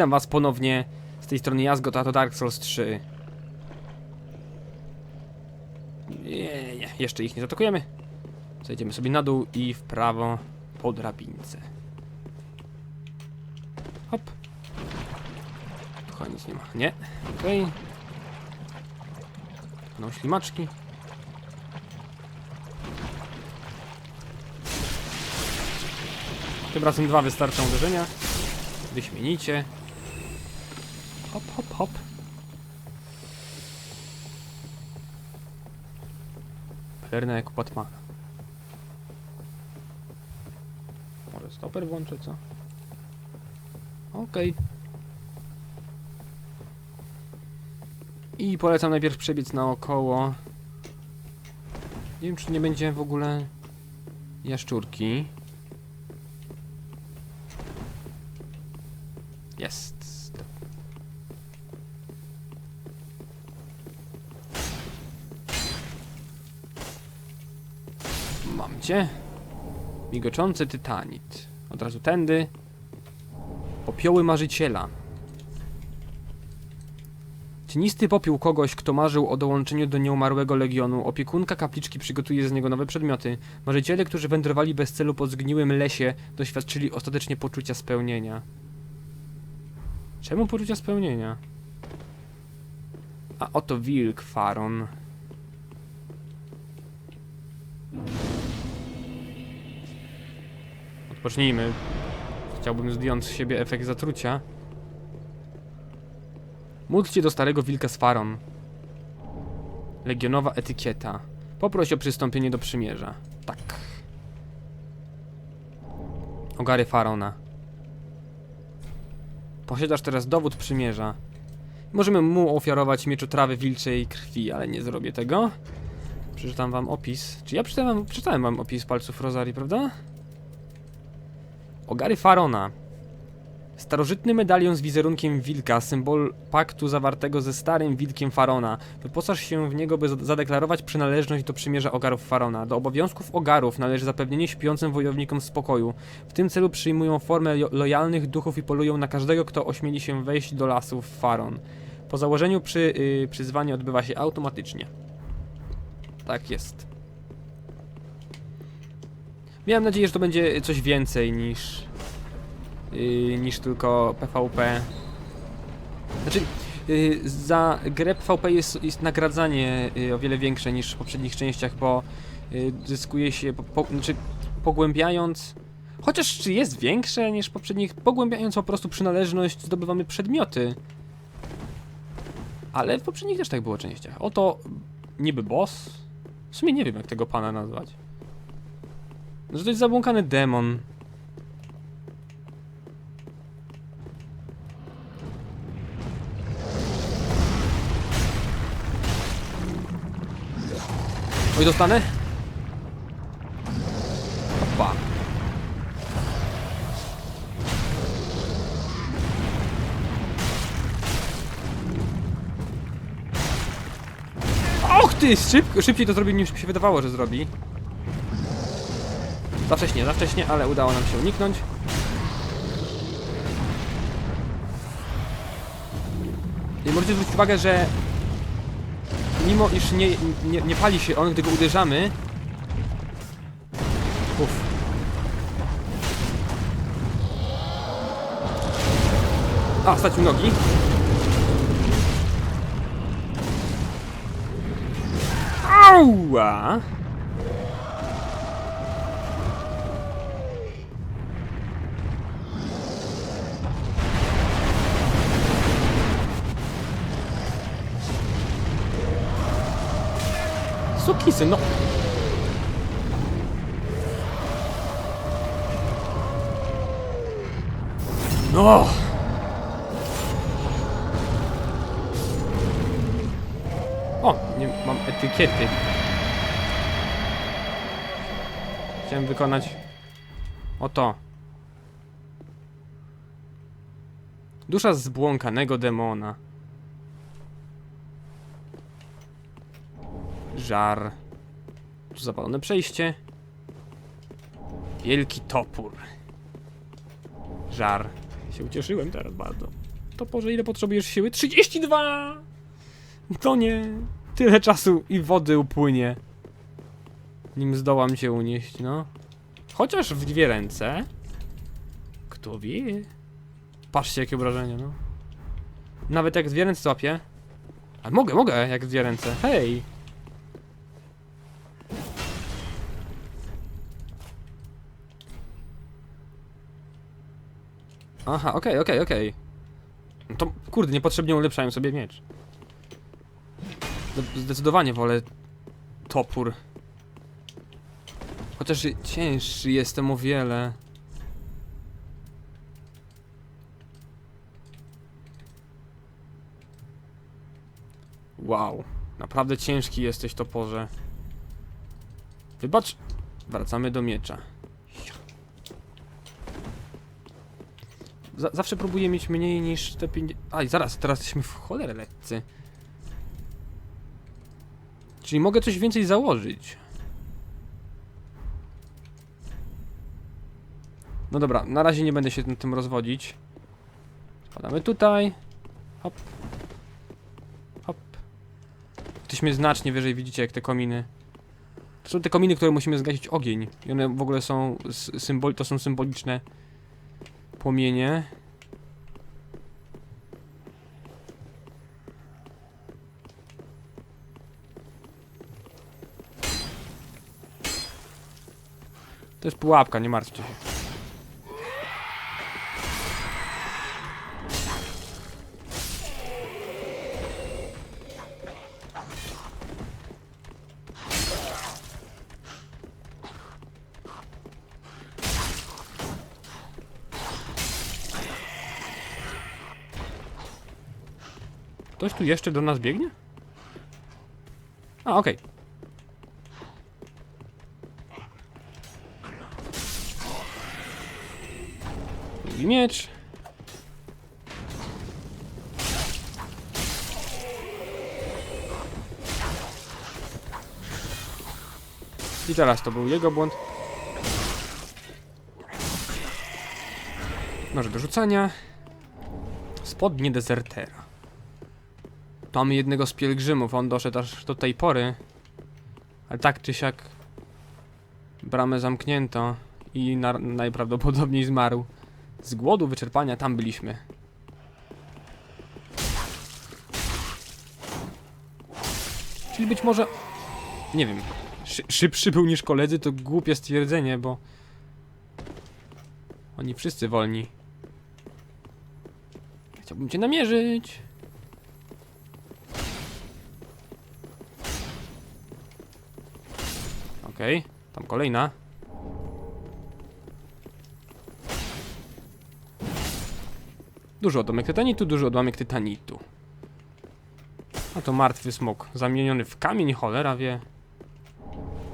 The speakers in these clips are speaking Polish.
Witam was ponownie z tej strony Jazgot, a to Dark Souls 3. Nie, nie, jeszcze ich nie zaatakujemy. Zejdziemy sobie na dół i w prawo po drabince. Hop. Chyba nic nie ma. Nie, okej. No, ślimaczki. Tym razem dwa wystarczą uderzenia. Wyśmienicie. Hop, hop, hop. Plerna jak u Batmana. Może stoper włączę, co? Okej. I polecam najpierw przebiec naokoło. Nie wiem, czy nie będzie w ogóle jaszczurki. Mam cię. Migoczący tytanit. Od razu tędy. Popioły marzyciela. Cienisty popiół kogoś, kto marzył o dołączeniu do nieumarłego legionu. Opiekunka kapliczki przygotuje z niego nowe przedmioty. Marzyciele, którzy wędrowali bez celu po zgniłym lesie, doświadczyli ostatecznie poczucia spełnienia. Czemu poczucia spełnienia? A oto wilk Faron. Odpocznijmy. Chciałbym zdjąć z siebie efekt zatrucia. Módlcie do starego wilka z Faron. Legionowa etykieta. Poproś o przystąpienie do przymierza. Tak. Ogary Farona. Posiadasz teraz dowód przymierza. Możemy mu ofiarować mieczotrawy wilczej krwi, ale nie zrobię tego. Przeczytam wam opis. Czy ja przeczytałem przeczytałem wam opis palców Rosarii, prawda? Ogary Farona. Starożytny medalion z wizerunkiem wilka, symbol paktu zawartego ze starym wilkiem Farona. Wyposaż się w niego, by za- zadeklarować przynależność do przymierza ogarów Farona. Do obowiązków ogarów należy zapewnienie śpiącym wojownikom spokoju. W tym celu przyjmują formę lo- lojalnych duchów i polują na każdego, kto ośmieli się wejść do lasów Faron. Po założeniu przy, y, przyzwanie odbywa się automatycznie. Tak jest. Miałem nadzieję, że to będzie coś więcej niż yy, niż tylko PvP. Znaczy, yy, za grę PvP jest, jest nagradzanie yy, o wiele większe niż w poprzednich częściach, bo yy, zyskuje się, po, po, znaczy pogłębiając, chociaż czy jest większe niż poprzednich, pogłębiając po prostu przynależność zdobywamy przedmioty. Ale w poprzednich też tak było częściach. Oto niby boss. W sumie nie wiem jak tego pana nazwać. No, to jest zabłąkany demon. Oj, dostanę? Opa. Och ty, szybko, szybciej to zrobił niż mi się wydawało, że zrobi. Za wcześnie, za wcześnie, ale udało nam się uniknąć. I możecie zwrócić uwagę, że mimo iż nie, nie, nie pali się on, gdy go uderzamy. Uff. A, stracił nogi. Ała! No. No. O, nie mam etykiety. Chciałem wykonać oto. Dusza zbłąkanego demona. Żar. Tu zapalone przejście. Wielki topór. Żar. się ucieszyłem teraz bardzo. To Boże, ile potrzebujesz siły? 32! To nie. Tyle czasu i wody upłynie. Nim zdołam cię unieść, no. Chociaż w dwie ręce. Kto wie? Patrzcie, jakie obrażenie, no. Nawet jak dwie ręce złapię. A mogę, mogę, jak dwie ręce. Hej! Aha, okej, okej, okej. No To kurde, niepotrzebnie ulepszają sobie miecz. Zde- Zdecydowanie wolę topór. Chociaż cięższy jestem o wiele. Wow, naprawdę ciężki jesteś toporze. Wybacz, wracamy do miecza. Za zawsze próbuję mieć mniej niż te 50. Aj, zaraz, teraz jesteśmy w cholerę lekcy. Czyli mogę coś więcej założyć. No dobra, na razie nie będę się tym, tym rozwodzić. Spadamy tutaj. Hop. Hop. Jesteśmy znacznie wyżej, widzicie, jak te kominy. To są te kominy, które musimy zgasić ogień. I one w ogóle są symbol, to są symboliczne płomienie. To jest pułapka, nie martwcie się. Ktoś tu jeszcze do nas biegnie? A, okej. Drugi miecz. I teraz to był jego błąd. Noże do rzucania. Spodnie dezertera. Mamy jednego z pielgrzymów, on doszedł aż do tej pory. Ale tak czy siak bramę zamknięto i na, najprawdopodobniej zmarł. Z głodu, wyczerpania, tam byliśmy. Czyli być może... Nie wiem. Szy szybszy był niż koledzy, to głupie stwierdzenie, bo... Oni wszyscy wolni. Chciałbym cię namierzyć. Okej, tam kolejna. Duży odłamek tytanitu, duży odłamek tytanitu. A to martwy smok, zamieniony w kamień, cholera wie.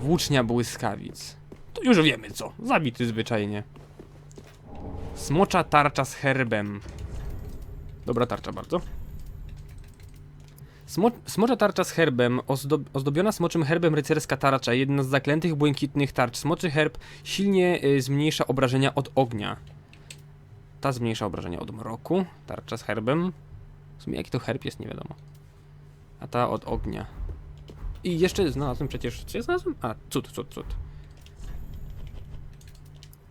Włócznia błyskawic. To już wiemy co, zabity zwyczajnie. Smocza tarcza z herbem. Dobra tarcza bardzo. Smo smocza tarcza z herbem, ozdob ozdobiona smoczym herbem rycerska tarcza, jedna z zaklętych błękitnych tarcz. Smoczy herb silnie y, zmniejsza obrażenia od ognia. Ta zmniejsza obrażenia od mroku, tarcza z herbem. W sumie jaki to herb jest, nie wiadomo. A ta od ognia. I jeszcze znalazłem przecież, ja znalazłem? A, cud, cud, cud.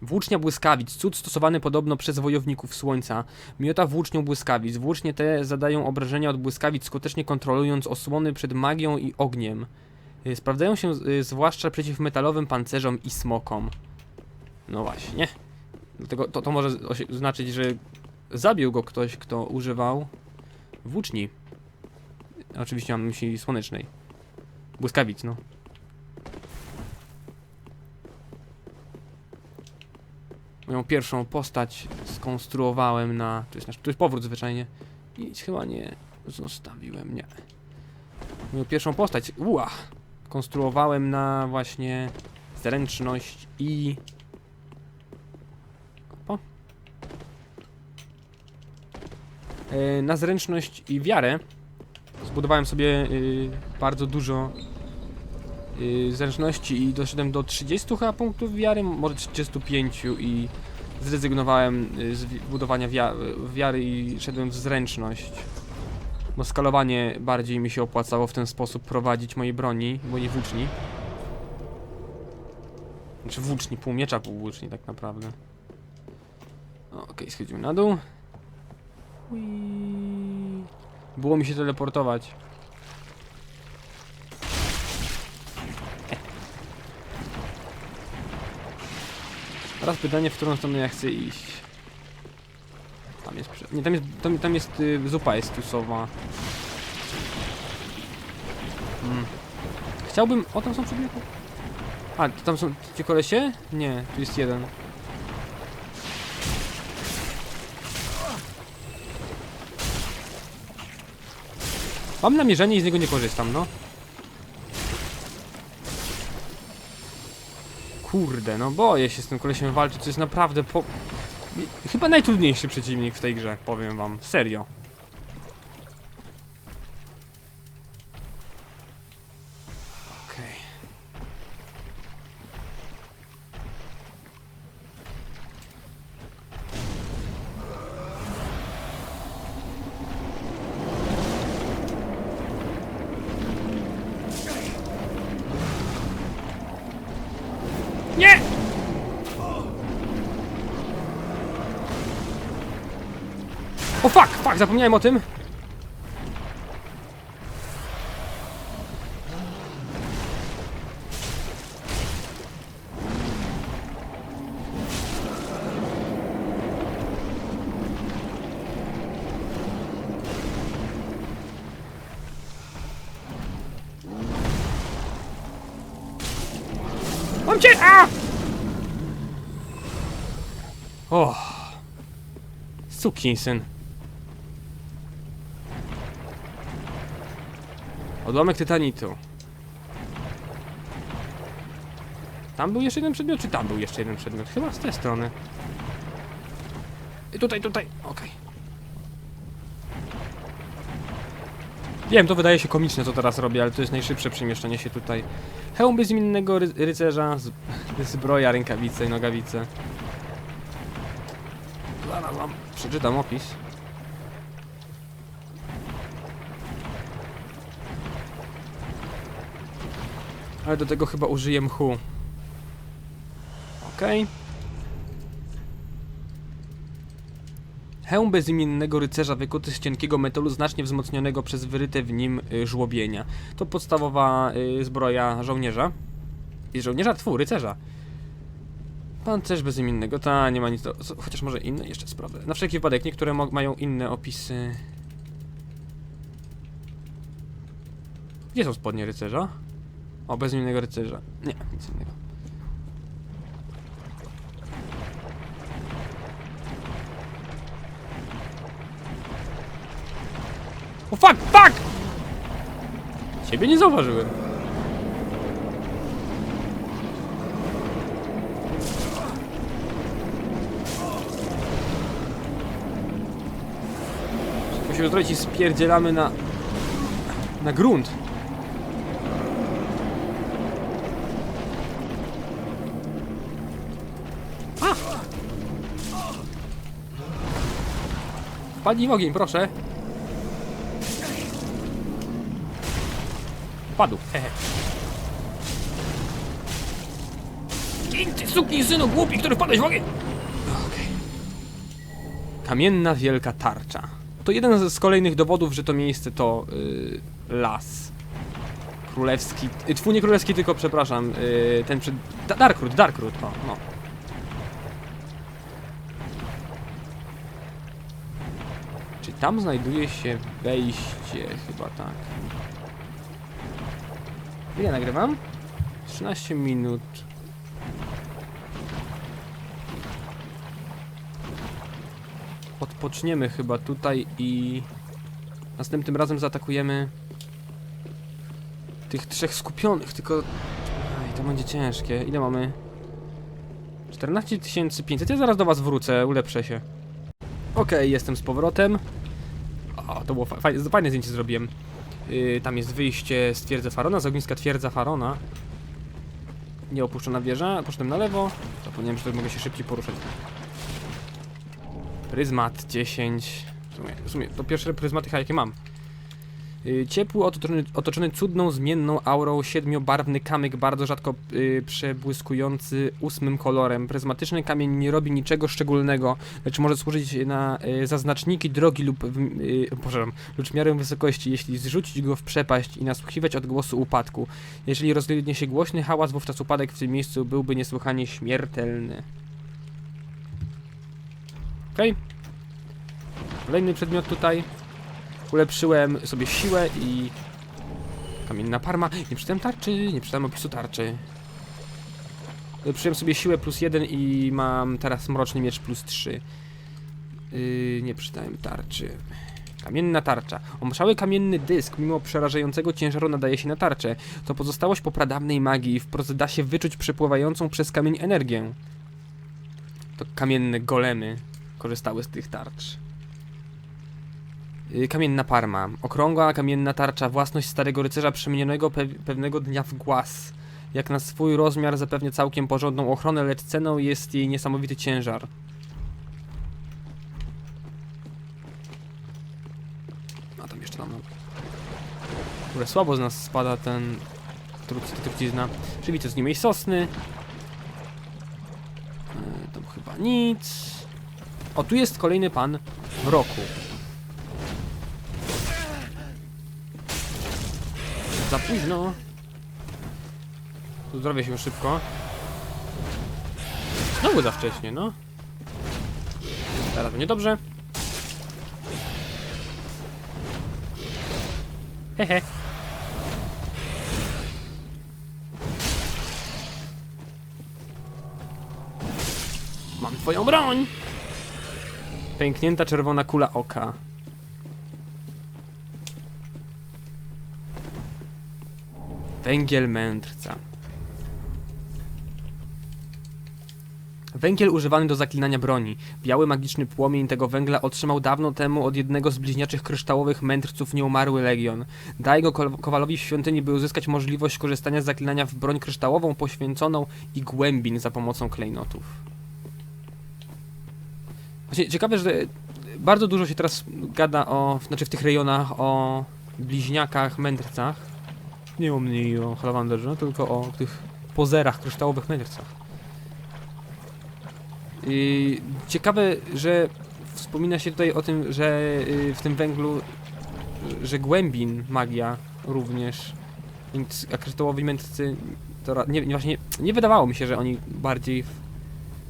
Włócznia błyskawic, cud stosowany podobno przez wojowników słońca. Miota włócznią błyskawic. Włócznie te zadają obrażenia od błyskawic, skutecznie kontrolując osłony przed magią i ogniem. Y, Sprawdzają się y, zwłaszcza przeciw metalowym pancerzom i smokom. No właśnie. Dlatego to, to może znaczyć, że zabił go ktoś, kto używał włóczni. Oczywiście mam myśli słonecznej. Błyskawic, no. Moją pierwszą postać skonstruowałem na. To jest, to jest powrót zwyczajnie. Nic chyba nie zostawiłem, nie. Moją pierwszą postać, ua, konstruowałem na właśnie zręczność i. O. E, na zręczność i wiarę zbudowałem sobie y, bardzo dużo zręczności i doszedłem do 30 chyba punktów wiary, może 35 i zrezygnowałem y, z budowania wia wiary i szedłem w zręczność. Bo skalowanie bardziej mi się opłacało w ten sposób prowadzić mojej broni, mojej włóczni. Znaczy włóczni, pół miecza, pół włóczni tak naprawdę. O, Okej, schodzimy na dół. Było mi się teleportować. Teraz pytanie, w którą stronę ja chcę iść. Tam jest, nie, tam jest, tam, tam jest y, zupa estusowa. Mm. Chciałbym, o tam są przedmioty. A, to tam są ci kolesie? Nie, tu jest jeden. Mam namierzenie i z niego nie korzystam, no. Kurde, no boję się z tym kolesiem walczyć, to jest naprawdę po... Chyba najtrudniejszy przeciwnik w tej grze, powiem wam, serio. Fuck, zapomniałem o tym. Mam cię! O! Sukinsyn. Odłamek tytanitu. Tam był jeszcze jeden przedmiot, czy tam był jeszcze jeden przedmiot? Chyba z tej strony. I tutaj, tutaj, okej. Wiem, to wydaje się komiczne, co teraz robię, ale to jest najszybsze przemieszczanie się tutaj. Hełm bezimiennego ry rycerza, zbroja, rękawice i nogawice. Zaraz wam przeczytam opis. Ale do tego chyba użyję mchu. Okej. Hełm bezimiennego rycerza wykuty z cienkiego metalu znacznie wzmocnionego przez wyryte w nim y, żłobienia. To podstawowa y, zbroja żołnierza. I żołnierza, tfu, rycerza. Pancerz bezimiennego, ta nie ma nic do... Chociaż może inne jeszcze sprawdzę. Na wszelki wypadek, niektóre mają inne opisy. Gdzie są spodnie rycerza? O, bezimiennego rycerza. Nie, nic innego. O fuck, fuck! Ciebie nie zauważyłem. Musimy zrobić i spierdzielamy na... na grunt. Wpadnij w ogień, proszę. Padł, hehe. Ty suki synu głupi, który wpadłeś w ogień! Kamienna wielka tarcza. To jeden z- kolejnych dowodów, że to miejsce to y, las. Królewski. Y, Tfu, nie królewski, tylko przepraszam. Y, ten przed. Da- Darkroot, Darkroot, o, no. Tam znajduje się wejście? Chyba tak. Ile nagrywam? 13 minut. Odpoczniemy chyba tutaj i następnym razem zaatakujemy tych trzech skupionych, tylko Aj, to będzie ciężkie. Ile mamy? 14 500. Ja zaraz do was wrócę, ulepszę się. Okej, jestem z powrotem. To było fa fajne, fajne zdjęcie zrobiłem. Yy, tam jest wyjście z twierdzy Farona, z ogniska twierdza Farona. Nieopuszczona wieża, poszedłem na lewo. Zapomniałem, że mogę się szybciej poruszać. Pryzmat 10. W sumie, w sumie to pierwsze pryzmaty jakie mam. Y, Ciepły, otoczony, otoczony cudną, zmienną aurą, siedmiobarwny kamyk, bardzo rzadko y, przebłyskujący ósmym kolorem. Pryzmatyczny kamień nie robi niczego szczególnego, lecz może służyć na y, zaznaczniki drogi lub, y, przepraszam, lub miarę wysokości, jeśli zrzucić go w przepaść i nasłuchiwać odgłosu upadku. Jeżeli rozlegnie się głośny hałas, wówczas upadek w tym miejscu byłby niesłychanie śmiertelny. Okej. Kolejny przedmiot tutaj. Ulepszyłem sobie siłę i... Kamienna parma. Nie czytałem tarczy, nie czytałem opisu tarczy. Ulepszyłem sobie siłę plus 1 i mam teraz mroczny miecz plus 3. Yy, nie przeczytałem tarczy. Kamienna tarcza. Omszały kamienny dysk, mimo przerażającego ciężaru nadaje się na tarczę. To pozostałość po pradawnej magii. Wprost da się wyczuć przepływającą przez kamień energię. To kamienne golemy korzystały z tych tarcz. Y, Kamienna parma. Okrągła kamienna tarcza, własność starego rycerza przemienionego pe pewnego dnia w głaz. Jak na swój rozmiar zapewnia całkiem porządną ochronę, lecz ceną jest jej niesamowity ciężar. A tam jeszcze tam. no. Kurde, słabo z nas spada ten truc- trucizna. Czyli to z niemej sosny. Yy, tam chyba nic. O, tu jest kolejny pan w roku. Za późno. Zdrowie się szybko. Znowu za wcześnie, no. Teraz będzie dobrze. Hehe. Mam twoją broń! Pęknięta czerwona kula oka. Węgiel mędrca. Węgiel używany do zaklinania broni. Biały magiczny płomień tego węgla otrzymał dawno temu od jednego z bliźniaczych kryształowych mędrców nieumarły Legion. Daj go Kowalowi w świątyni, by uzyskać możliwość korzystania z zaklinania w broń kryształową poświęconą i głębin za pomocą klejnotów. Właśnie ciekawe, że bardzo dużo się teraz gada o, znaczy w tych rejonach o bliźniakach, mędrcach. Nie o mnie i o Halawanderze, tylko o tych pozerach kryształowych mędrcach. I ciekawe, że wspomina się tutaj o tym, że y, w tym węglu, że głębin magia również, więc a kryształowi mędrcy, to nie, właśnie nie wydawało mi się, że oni bardziej w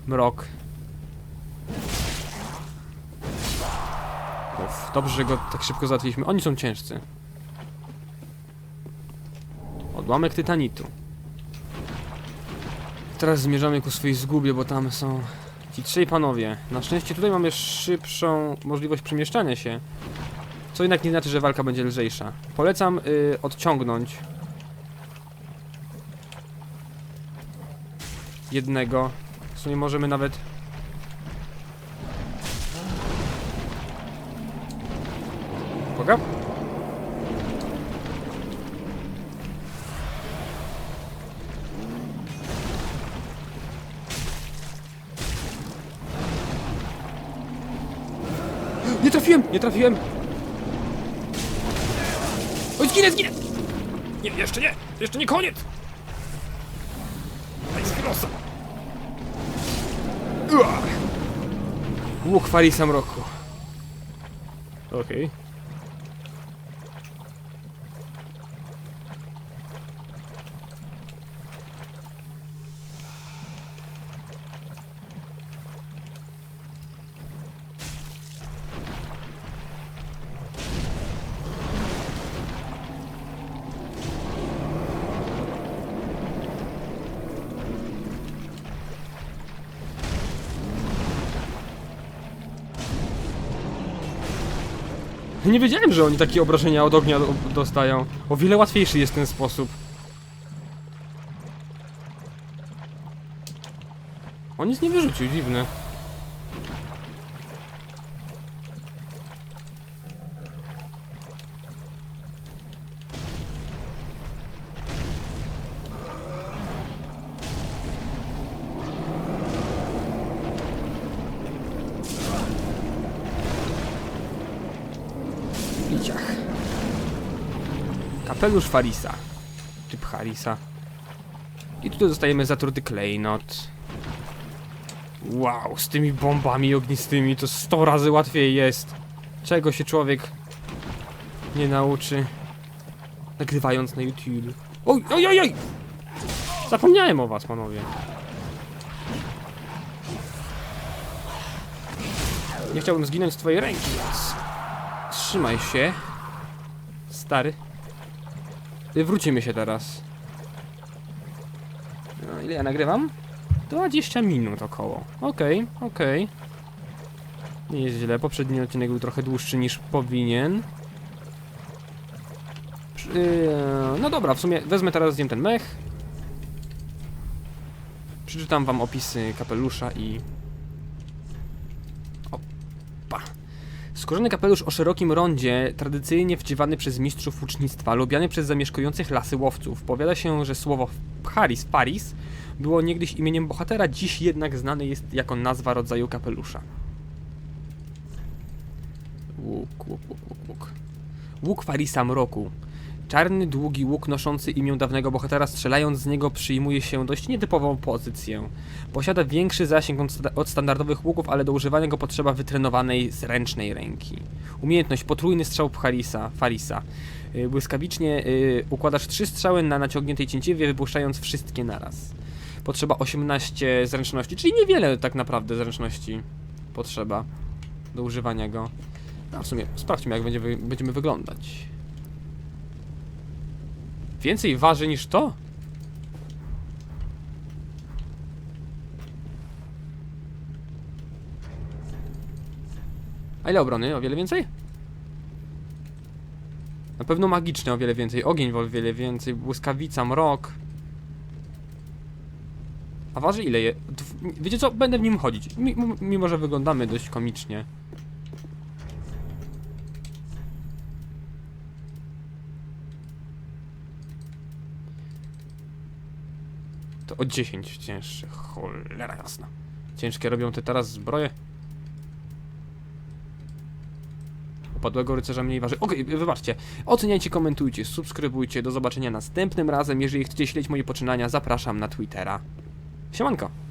mrok. Uf, dobrze, że go tak szybko załatwiliśmy. Oni są ciężcy. Odłamek tytanitu. Teraz zmierzamy ku swojej zgubie, bo tam są ci trzej panowie. Na szczęście tutaj mamy szybszą możliwość przemieszczania się. Co jednak nie znaczy, że walka będzie lżejsza. Polecam y, odciągnąć jednego. W sumie możemy nawet Uwaga. Trafiłem! Oj, zginę, zginę! Nie, jeszcze nie! Jeszcze nie koniec! Daj skrosa! Łuk Farisa Mroku. Okej. Nie wiedziałem, że oni takie obrażenia od ognia do, dostają. O wiele łatwiejszy jest ten sposób. On nic nie wyrzucił, dziwne. Kapelusz Farisa. Typ Harisa. I tutaj dostajemy zatruty klejnot. Wow, z tymi bombami ognistymi to 100 razy łatwiej jest. Czego się człowiek nie nauczy, nagrywając na YouTube. Oj, oj, oj, oj! Zapomniałem o was, panowie. Nie chciałbym zginąć z twojej ręki, więc... Trzymaj się. Stary. Y, Wrócimy się teraz. No, ile ja nagrywam? 20 minut około. Okej, okej. Nie jest źle. Poprzedni odcinek był trochę dłuższy niż powinien. Yy, no dobra, w sumie wezmę teraz zjem ten mech. Przeczytam wam opisy kapelusza i... Skórzany kapelusz o szerokim rondzie, tradycyjnie wdziewany przez mistrzów łucznictwa, lubiany przez zamieszkujących lasy łowców. Powiada się, że słowo Haris, Paris, było niegdyś imieniem bohatera, dziś jednak znany jest jako nazwa rodzaju kapelusza. Łuk, łuk, łuk, łuk, łuk. Łuk Farisa Mroku. Czarny, długi łuk noszący imię dawnego bohatera, strzelając z niego przyjmuje się dość nietypową pozycję. Posiada większy zasięg od sta- od standardowych łuków, ale do używania go potrzeba wytrenowanej, zręcznej ręki. Umiejętność potrójny strzał Farisa. Farisa. Y, Błyskawicznie y, układasz trzy strzały na naciągniętej cięciwie, wypuszczając wszystkie naraz. Potrzeba 18 zręczności, czyli niewiele tak naprawdę zręczności potrzeba do używania go. No w sumie sprawdźmy jak będzie wy będziemy wyglądać. Więcej waży niż to? A ile obrony? O wiele więcej? Na pewno magiczne o wiele więcej, ogień o wiele więcej, błyskawica, mrok. A waży ile je? Wiecie co? Będę w nim chodzić. Mimo, że wyglądamy dość komicznie. O 10 cięższe. Cholera jasna. Ciężkie robią te teraz zbroje. Upadłego rycerza mniej waży. Okej, wybaczcie. Oceniajcie, komentujcie, subskrybujcie. Do zobaczenia następnym razem. Jeżeli chcecie śledzić moje poczynania, zapraszam na Twittera. Siemanko.